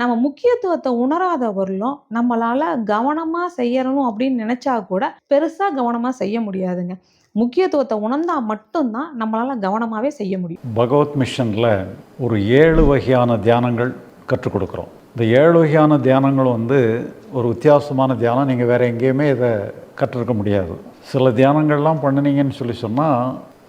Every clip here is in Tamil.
நம்ம முக்கியத்துவத்தை உணராதவர்களும் நம்மளால கவனமா செய்யணும் அப்படின்னு நினைச்சா கூட பெருசா கவனமா செய்ய முடியாதுங்க. முக்கியத்துவத்தை உணர்ந்தா மட்டும்தான் நம்மளால கவனமாவே செய்ய முடியும். பகவத் மிஷனில் ஒரு ஏழு வகையான தியானங்கள் கற்றுக் கொடுக்குறோம். இந்த ஏழு வகையான தியானங்கள் வந்து ஒரு வித்தியாசமான தியானம். நீங்கள் வேறு எங்கேயுமே இதை கற்றுருக்க முடியாது. சில தியானங்கள்லாம் பண்ணினீங்கன்னு சொல்லி சொன்னால்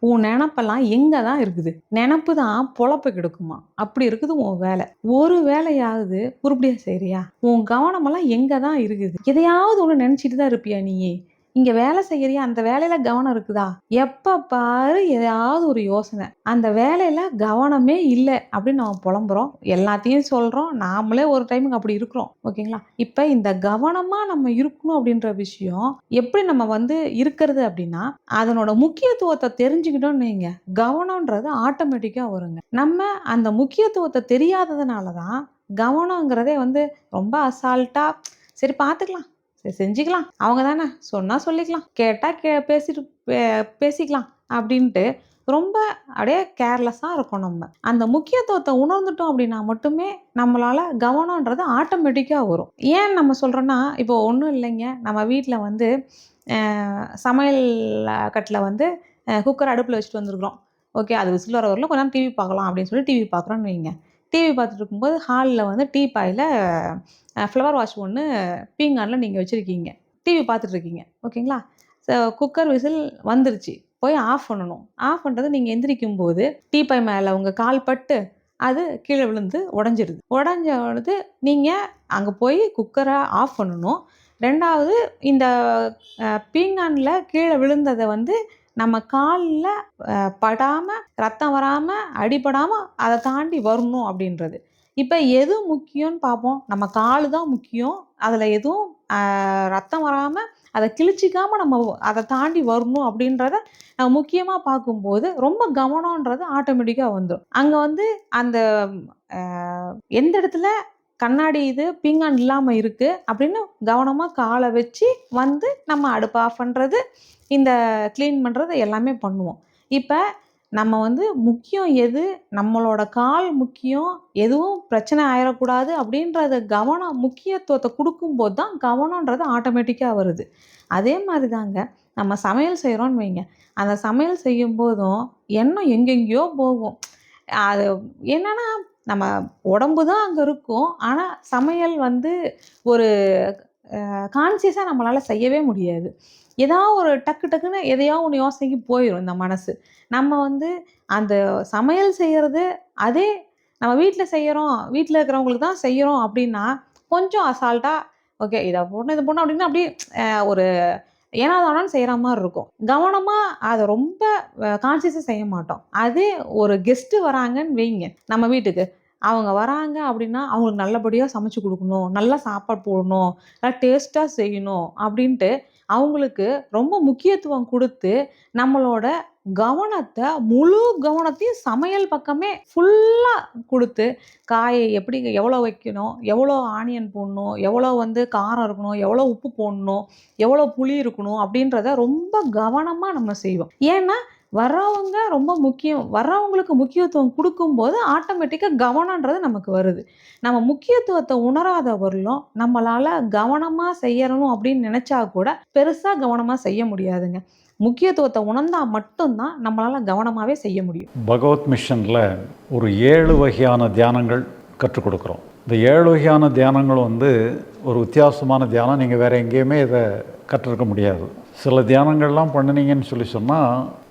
உன் நினப்பெல்லாம் எங்கே தான் இருக்குது? நினப்பு தான் பொழப்ப கெடுக்குமா? அப்படி இருக்குது உன் வேலை. ஒரு வேலையாவது உருப்படியாக செய்றியா? உன் கவனமெல்லாம் எங்கே தான் இருக்குது? எதையாவது ஒன்று நினச்சிட்டு தான் இருப்பியா நீயே? இங்கே வேலை செய்யறியா? அந்த வேலையில் கவனம் இருக்குதா? எப்போ பாரு ஏதாவது ஒரு யோசனை. அந்த வேலையில் கவனமே இல்லை அப்படின்னு நம்ம புலம்புறோம். எல்லாத்தையும் சொல்கிறோம் நாமளே ஒரு டைமுக்கு அப்படி இருக்கிறோம். ஓகேங்களா? இப்போ இந்த கவனமாக நம்ம இருக்கணும் அப்படின்ற விஷயம் எப்படி நம்ம வந்து இருக்கிறது அப்படின்னா அதனோட முக்கியத்துவத்தை தெரிஞ்சுக்கிட்டோம்னு வைங்க. கவனம்ன்றது ஆட்டோமேட்டிக்காக வருங்க. நம்ம அந்த முக்கியத்துவத்தை தெரியாததுனால தான் கவனங்கிறதே வந்து ரொம்ப அசால்ட்டாக சரி பார்த்துக்கலாம். சரி செஞ்சுக்கலாம். அவங்க தானே? சொன்னால் சொல்லிக்கலாம். கேட்டால் கே பேசிட்டு பே- பேசிக்கலாம் அப்படின்ட்டு ரொம்ப அப்படியே கேர்லெஸ்ஸாக இருக்கும் நம்ம. அந்த முக்கியத்துவத்தை உணர்ந்துட்டோம் அப்படின்னா மட்டுமே நம்மளால் கவனன்றது ஆட்டோமேட்டிக்காக வரும். ஏன் நம்ம சொல்கிறோன்னா இப்போ ஒன்றும் இல்லைங்க. நம்ம வீட்டில் வந்து சமையல் கட்டில் வந்து குக்கர் அடுப்பில் வச்சுட்டு வந்திருக்கிறோம். ஓகே அது விசில் வர வரல கொஞ்சம் டிவி பார்க்கலாம் அப்படின்னு சொல்லி டிவி பார்க்குறோன்னு வைங்க. டிவி பார்த்துட்டு இருக்கும்போது ஹாலில் வந்து டீ பாயில் ஃப்ளவர் வாஷ் ஒன்று பீங்கானில் நீங்கள் வச்சுருக்கீங்க. டிவி பார்த்துட்ருக்கீங்க ஓகேங்களா? ஸோ குக்கர் விசில் வந்துருச்சு. போய் ஆஃப் பண்ணணும். ஆஃப் பண்ணுறது நீங்கள் எந்திரிக்கும் போது டீ மேலே உங்கள் கால் பட்டு அது கீழே விழுந்து உடஞ்சிருது. உடஞ்ச பொழுது நீங்கள் அங்கே போய் குக்கரை ஆஃப் பண்ணணும். ரெண்டாவது இந்த பீங்கானில் கீழே விழுந்ததை வந்து நம்ம காலில் படாமல் ரத்தம் வராமல் அடிபடாமல் அதை தாண்டி வரணும் அப்படின்றது. இப்போ எது முக்கியம்னு பார்ப்போம் நம்ம கால் தான் முக்கியம். அதில் எதுவும் ரத்தம் வராமல் அதை கிழிச்சிக்காமல் நம்ம அதை தாண்டி வரணும் அப்படின்றத நம்ம முக்கியமாக பார்க்கும்போது ரொம்ப கவனம்ன்றது ஆட்டோமேட்டிக்காக வந்துடும் அங்கே வந்து அந்த எந்த இடத்துல கண்ணாடி இது பீங்கான் இல்லாமல் இருக்குது அப்படின்னு கவனமாக காலை வச்சு வந்து நம்ம அடுப்பு ஆஃப் பண்ணுறது இந்த க்ளீன் பண்ணுறது எல்லாமே பண்ணுவோம். இப்போ நம்ம வந்து முக்கியம் எது நம்மளோட கால் முக்கியம் எதுவும் பிரச்சனை ஆயிடக்கூடாது அப்படின்றத கவனம் முக்கியத்துவத்தை கொடுக்கும்போது தான் கவனன்றது ஆட்டோமேட்டிக்காக வருது. அதே மாதிரி தாங்க நம்ம சமையல் செய்கிறோன்னு வைங்க. அந்த சமையல் செய்யும் போதும் எண்ணம் எங்கெங்கேயோ போகும். அது என்னென்னா நம்ம உடம்பு தான் அங்கே இருக்கும். ஆனால் சமையல் வந்து ஒரு கான்சியஸாக நம்மளால் செய்யவே முடியாது. ஏதாவது ஒரு டக்கு டக்குன்னு எதையோ ஒன்று யோசனைக்கு போயிடும் இந்த மனசு. நம்ம வந்து அந்த சமையல் செய்கிறது அதே நம்ம வீட்டில் செய்கிறோம் வீட்டில் இருக்கிறவங்களுக்கு தான் செய்கிறோம் அப்படின்னா கொஞ்சம் அசால்ட்டாக ஓகே இதை போடணும் இதை போடணும் அப்படின்னா அப்படியே ஒரு ஒரு ஏனாதானு செய்கிற மாதிரி இருக்கும். கவனமாக அதை ரொம்ப கான்சியஸாக செய்ய மாட்டோம். அதே ஒரு கெஸ்ட்டு வராங்கன்னு வைங்க. நம்ம வீட்டுக்கு. அவங்க வராங்க அப்படின்னா அவங்களுக்கு நல்லபடியாக சமைச்சு கொடுக்கணும் நல்லா சாப்பாடு போடணும் நல்லா டேஸ்ட்டாக செய்யணும் அப்படின்ட்டு அவங்களுக்கு ரொம்ப முக்கியத்துவம் கொடுத்து நம்மளோட கவனத்தை முழு கவனத்தையும் சமையல் பக்கமே ஃபுல்லாக கொடுத்து காயை எப்படி எவ்வளோ வைக்கணும் எவ்வளோ ஆனியன் போடணும் எவ்வளோ வந்து காரம் இருக்கணும் எவ்வளோ உப்பு போடணும் எவ்வளோ புளி இருக்கணும் அப்படின்றத ரொம்ப கவனமாக நம்ம செய்வோம். ஏன்னா வர்றவங்க ரொம்ப முக்கியம். வர்றவங்களுக்கு முக்கியத்துவம் கொடுக்கும்போது ஆட்டோமேட்டிக்காக கவனன்றது நமக்கு வருது. நம்ம முக்கியத்துவத்தை உணராதவர்களும் நம்மளால் கவனமாக செய்யணும் அப்படின்னு நினச்சா கூட பெருசாக கவனமாக செய்ய முடியாதுங்க. முக்கியத்துவத்தை உணர்ந்தால் மட்டும்தான் நம்மளால் கவனமாகவே செய்ய முடியும். பகவத் மிஷனில் ஒரு ஏழு வகையான தியானங்கள் கற்றுக் கொடுக்குறோம். இந்த ஏழு வகையான தியானங்கள் வந்து ஒரு வித்தியாசமான தியானம். நீங்கள் வேறு எங்கேயுமே இதை கற்றுருக்க முடியாது. சில தியானங்கள்லாம் பண்ணினீங்கன்னு சொல்லி சொன்னால்